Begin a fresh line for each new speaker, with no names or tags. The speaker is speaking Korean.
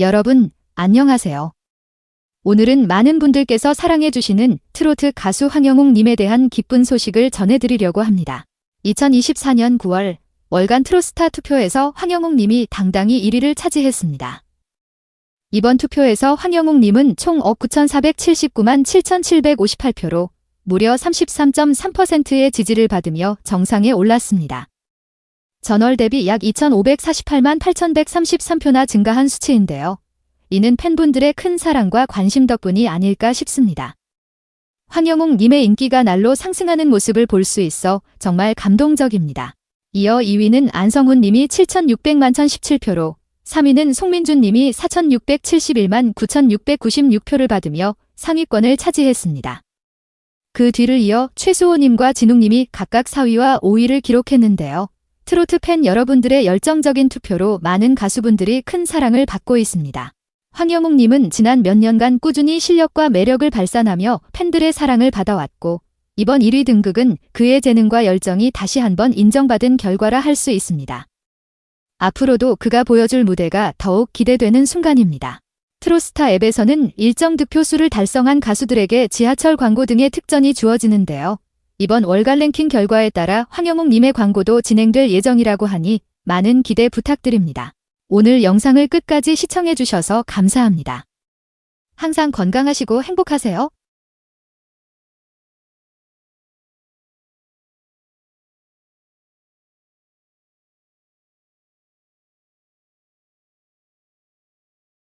여러분, 안녕하세요. 오늘은 많은 분들께서 사랑해주시는 트로트 가수 황영웅님에 대한 기쁜 소식을 전해드리려고 합니다. 2024년 9월 월간 트로스타 투표에서 황영웅님이 당당히 1위를 차지했습니다. 이번 투표에서 황영웅님은 총 5억 9,479만 7,758표로 무려 33.3%의 지지를 받으며 정상에 올랐습니다. 전월 대비 약 2,548만 8,133표나 증가한 수치인데요. 이는 팬분들의 큰 사랑과 관심 덕분이 아닐까 싶습니다. 황영웅 님의 인기가 날로 상승하는 모습을 볼 수 있어 정말 감동적입니다. 이어 2위는 안성훈 님이 7,600만 1,017표로 3위는 송민준 님이 4,671만 9,696표를 받으며 상위권을 차지했습니다. 그 뒤를 이어 최수호 님과 진웅 님이 각각 4위와 5위를 기록했는데요. 트로트 팬 여러분들의 열정적인 투표로 많은 가수분들이 큰 사랑을 받고 있습니다. 황영웅 님은 지난 몇 년간 꾸준히 실력과 매력을 발산하며 팬들의 사랑을 받아왔고 이번 1위 등극은 그의 재능과 열정이 다시 한번 인정받은 결과라 할 수 있습니다. 앞으로도 그가 보여줄 무대가 더욱 기대되는 순간입니다. 트로스타 앱에서는 일정 득표 수를 달성한 가수들에게 지하철 광고 등의 특전이 주어지는데요. 이번 월간 랭킹 결과에 따라 황영웅 님의 광고도 진행될 예정이라고 하니 많은 기대 부탁드립니다. 오늘 영상을 끝까지 시청해주셔서 감사합니다. 항상 건강하시고 행복하세요.